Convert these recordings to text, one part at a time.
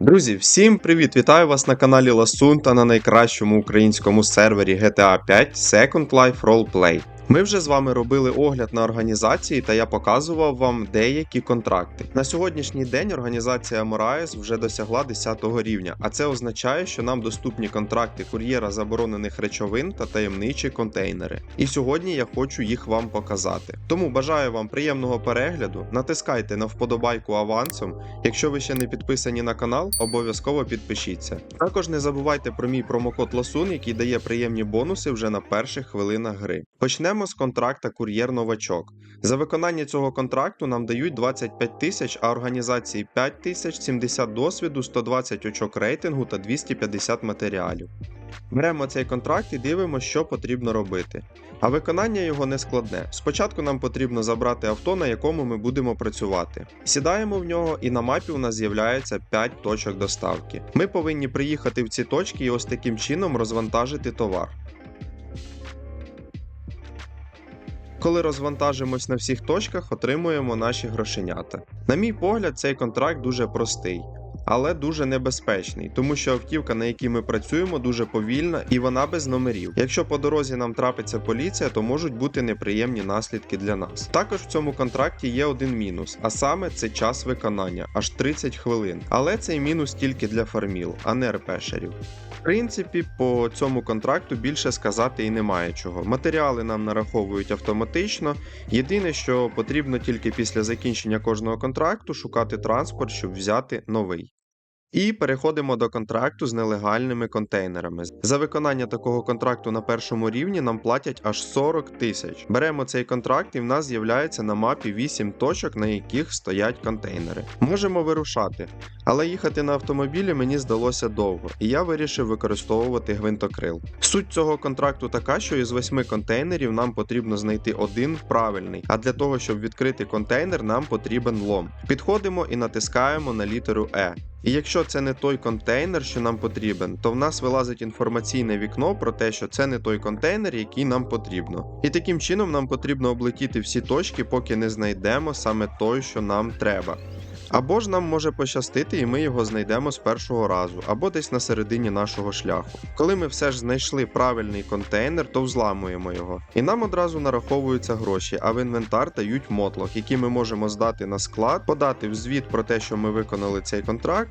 Друзі, всім привіт! Вітаю вас на каналі Ласун та на найкращому українському сервері GTA 5 Second Life Roleplay. Ми вже з вами робили огляд на організації, та я показував вам деякі контракти. На сьогоднішній день організація Moraes вже досягла 10 рівня, а це означає, що нам доступні контракти кур'єра заборонених речовин та таємничі контейнери. І сьогодні я хочу їх вам показати. Тому бажаю вам приємного перегляду, натискайте на вподобайку авансом. Якщо ви ще не підписані на канал, обов'язково підпишіться. Також не забувайте про мій промокод Ласун, який дає приємні бонуси вже на перших хвилинах гри. Почнемо з контракта Кур'єр Новачок. За виконання цього контракту нам дають 25 тисяч, а організації 5 тисяч, 70 досвіду, 120 очок рейтингу та 250 матеріалів. Беремо цей контракт і дивимося, що потрібно робити. А виконання його не складне. Спочатку нам потрібно забрати авто, на якому ми будемо працювати. Сідаємо в нього, і на мапі у нас з'являється 5 точок доставки. Ми повинні приїхати в ці точки і ось таким чином розвантажити товар. Коли розвантажимось на всіх точках, отримуємо наші грошенята. На мій погляд, цей контракт дуже простий. Але дуже небезпечний, тому що автівка, на якій ми працюємо, дуже повільна і вона без номерів. Якщо по дорозі нам трапиться поліція, то можуть бути неприємні наслідки для нас. Також в цьому контракті є один мінус, а саме це час виконання аж 30 хвилин. Але цей мінус тільки для фарміл, а не РПшерів. В принципі, по цьому контракту більше сказати і немає чого. Матеріали нам нараховують автоматично. Єдине, що потрібно тільки після закінчення кожного контракту шукати транспорт, щоб взяти новий. І переходимо до контракту з нелегальними контейнерами. За виконання такого контракту на першому рівні нам платять аж 40 тисяч. Беремо цей контракт, і в нас з'являється на мапі 8 точок, на яких стоять контейнери. Можемо вирушати, але їхати на автомобілі мені здалося довго, і я вирішив використовувати гвинтокрил. Суть цього контракту така, що із 8 контейнерів нам потрібно знайти один правильний. А для того, щоб відкрити контейнер, нам потрібен лом. Підходимо і натискаємо на літеру Е. І якщо це не той контейнер, що нам потрібен, то в нас вилазить інформаційне вікно про те, що це не той контейнер, який нам потрібно. І таким чином нам потрібно облетіти всі точки, поки не знайдемо саме той, що нам треба. Або ж нам може пощастити, і ми його знайдемо з першого разу, або десь на середині нашого шляху. Коли ми все ж знайшли правильний контейнер, то взламуємо його. І нам одразу нараховуються гроші, а в інвентар дають мотлох, який ми можемо здати на склад, подати в звіт про те, що ми виконали цей контракт,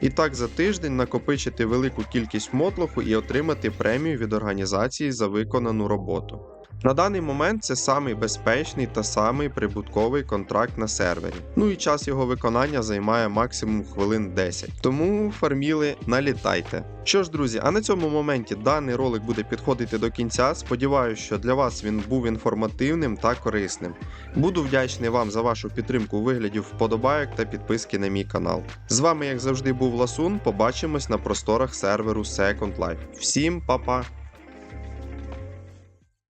і так за тиждень накопичити велику кількість мотлоху і отримати премію від організації за виконану роботу. На даний момент це самий безпечний та самий прибутковий контракт на сервері. Ну і час його виконання займає максимум хвилин 10. Тому фарміли налітайте. Що ж, друзі, а на цьому моменті даний ролик буде підходити до кінця. Сподіваюся, що для вас він був інформативним та корисним. Буду вдячний вам за вашу підтримку у вигляді вподобайок та підписки на мій канал. З вами, як завжди, був Ласун. Побачимось на просторах серверу Second Life. Всім па-па!